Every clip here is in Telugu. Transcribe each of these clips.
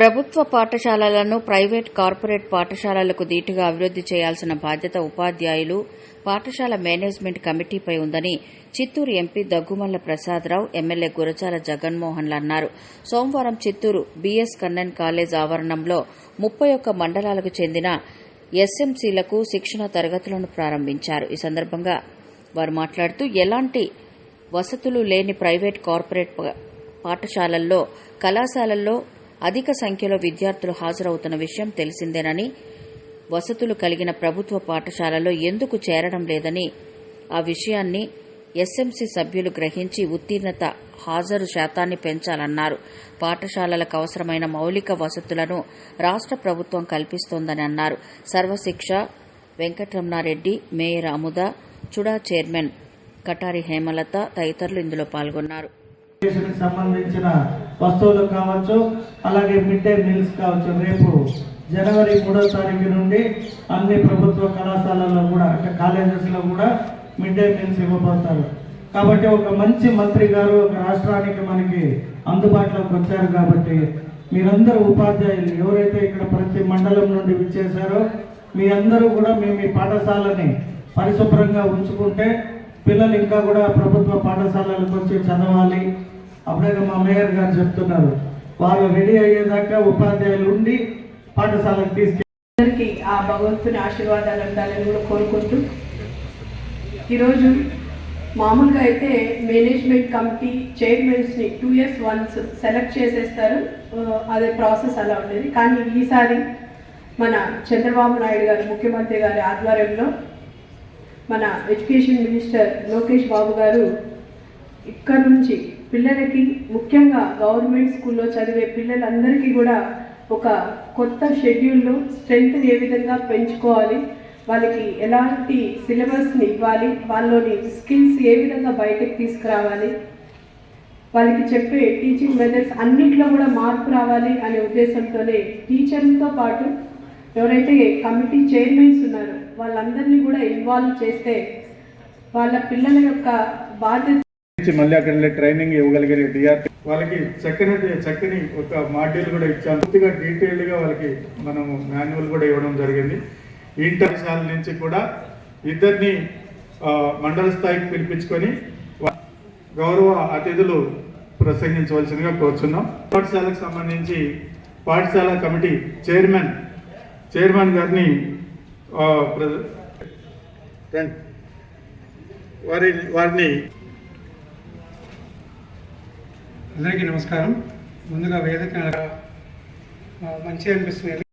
ప్రభుత్వ పాఠశాలలను ప్రైవేట్ కార్పొరేట్ పాఠశాలలకు దీటుగా అభివృద్ది చేయాల్సిన బాధ్యత ఉపాధ్యాయులు పాఠశాల మేనేజ్మెంట్ కమిటీపై ఉందని చిత్తూరు ఎంపీ దగ్గుమల్ల ప్రసాదరావు ఎమ్మెల్యే గురచాల జగన్మోహన్లు అన్నారు. సోమవారం చిత్తూరు బీఎస్ కన్నన్ కాలేజ్ ఆవరణంలో ముప్పై ఒక్క మండలాలకు చెందిన ఎస్ఎంసీలకు శిక్షణ తరగతులను ప్రారంభించారు. ఈ సందర్భంగా వారు మాట్లాడుతూ ఎలాంటి వసతులు లేని ప్రైవేట్ కార్పొరేట్ పాఠశాలల్లో కళాశాలల్లో అధిక సంఖ్యలో విద్యార్థులు హాజరవుతున్న విషయం తెలిసిందేనని వసతులు కలిగిన ప్రభుత్వ పాఠశాలలో ఎందుకు చేరడం లేదని ఆ విషయాన్ని ఎస్ఎంసీ సభ్యులు గ్రహించి ఉత్తీర్ణత హాజరు శాతాన్ని పెంచాలన్నారు. పాఠశాలలకు అవసరమైన మౌలిక వసతులను రాష్ట్ర ప్రభుత్వం కల్పిస్తోందని అన్నారు. Sarva Shiksha Venkataramana Reddy mayor Amuda CHUDA chairman Katari Hemalatha తదితరులు ఇందులో పాల్గొన్నారు. సంబంధించిన వస్తువులు కావచ్చు అలాగే మిడ్ డే మీల్స్ కావచ్చు. రేపు జనవరి మూడో తారీఖు నుండి అన్ని ప్రభుత్వ కళాశాలల్లో కూడా అంటే కాలేజెస్లో కూడా మిడ్ డే మీల్స్ ఇవ్వబోతారు. కాబట్టి ఒక మంచి మంత్రి గారు ఒక రాష్ట్రానికి మనకి అందుబాటులోకి వచ్చారు కాబట్టి మీరందరూ ఉపాధ్యాయులు. ఎవరైతే ఇక్కడ ప్రతి మండలం నుండి విచ్చేశారో మీ అందరూ కూడా మీ మీ పాఠశాలని పరిశుభ్రంగా ఉంచుకుంటే పిల్లలు ఇంకా కూడా ప్రభుత్వ పాఠశాలలకు వచ్చి చదవాలి. అప్పుడే మా మేయర్ గారు చెప్తున్నారు వాళ్ళు రెడీ అయ్యేదాకా ఉపాధ్యాయులు ఉండి పాఠశాలకు తీసుకెళ్ళి అందరికీ ఆ భగవంతుని ఆశీర్వాదాలు ఉండాలని కూడా కోరుకుంటూ ఈరోజు మామూలుగా అయితే మేనేజ్మెంట్ కమిటీ చైర్మన్స్ని టూ ఇయర్స్ వన్స్ సెలెక్ట్ చేసేస్తారు. అదే ప్రాసెస్ అలా ఉండేది. కానీ ఈసారి మన చంద్రబాబు నాయుడు గారు ముఖ్యమంత్రి గారి ఆధ్వర్యంలో మన ఎడ్యుకేషన్ మినిస్టర్ లోకేష్ బాబు గారు ఇక్కడ నుంచి పిల్లలకి ముఖ్యంగా గవర్నమెంట్ స్కూల్లో చదివే పిల్లలందరికీ కూడా ఒక కొత్త షెడ్యూల్లో స్ట్రెంగ్త్ ఏ విధంగా పెంచుకోవాలి వాళ్ళకి ఎలాంటి సిలబస్ని ఇవ్వాలి వాళ్ళలోని స్కిల్స్ ఏ విధంగా బయటకు తీసుకురావాలి వాళ్ళకి చెప్పే టీచింగ్ మెథడ్స్ అన్నింటిలో కూడా మార్పు రావాలి అనే ఉద్దేశంతోనే టీచర్లతో పాటు ఎవరైతే కమిటీ చైర్మన్స్ ఉన్నారో వాళ్ళందరినీ కూడా ఇన్వాల్వ్ చేస్తే వాళ్ళ పిల్లల యొక్క బాధ్యత నుంచి మళ్ళీ అక్కడ వెళ్ళి ట్రైనింగ్ ఇవ్వగలిగిన డిఆర్టీ వాళ్ళకి చక్కని చక్కని ఒక మాడ్యూల్ కూడా ఇచ్చాం. పూర్తిగా డీటెయిల్డ్గా వాళ్ళకి మనం మాన్యువల్ కూడా ఇవ్వడం జరిగింది. ఇంటర్ శాల నుంచి కూడా ఇద్దరిని మండల స్థాయికి పిలిపించుకొని గౌరవ అతిథులు ప్రసంగించవలసిందిగా కోరుచున్నాం. పాఠశాలకు సంబంధించి పాఠశాల కమిటీ చైర్మన్ చైర్మన్ గారిని వారి వారిని అందరికీ నమస్కారం. ముందుగా వేదిక మంచి మంచిగా అనిపిస్తుంది.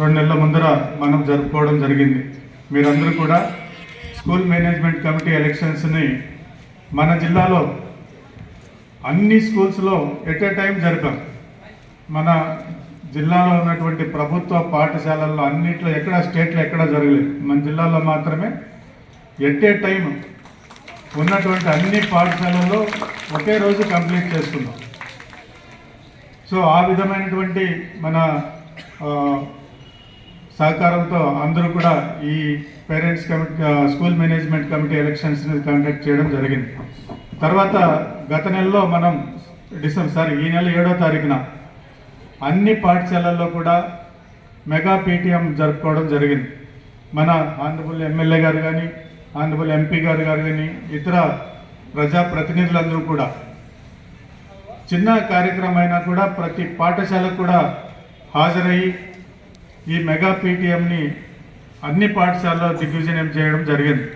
రెండు నెలల ముందర మనం జరుపుకోవడం జరిగింది. మీరందరూ కూడా స్కూల్ మేనేజ్మెంట్ కమిటీ ఎలక్షన్స్ని మన జిల్లాలో అన్ని స్కూల్స్లో ఎట్ ఏ టైం జరిపాం. మన జిల్లాలో ఉన్నటువంటి ప్రభుత్వ పాఠశాలల్లో అన్నిట్లో ఎక్కడ స్టేట్లో ఎక్కడ జరగలేదు. మన జిల్లాలో మాత్రమే ఎట్ ఏ టైం ఉన్నటువంటి అన్ని పాఠశాలల్లో ఒకే రోజు కంప్లీట్ చేసుకున్నాం. సో ఆ విధమైనటువంటి మన సహకారంతో అందరూ కూడా ఈ parents committee school management committee ఎలక్షన్స్ని conduct చేయడం జరిగింది. తర్వాత గత నెలలో మనం డిసెంబర్ సారీ ఈ నెల ఏడో తారీఖున అన్ని పాఠశాలల్లో కూడా మెగా పీటీఎం జరుపుకోవడం జరిగింది. మన ఆనరబుల్ ఎమ్మెల్యే గారు కానీ ఆనరబుల్ ఎంపీ గారు గారు కానీ ఇతర ప్రజాప్రతినిధులందరూ కూడా. చిన్న కార్యక్రమం అయినా కూడా ప్రతి పాఠశాలకు కూడా హాజరయ్యి ఈ మెగా పీటీఎంని అన్ని పాఠశాలలో దిగ్విజయం చేయడం జరిగింది.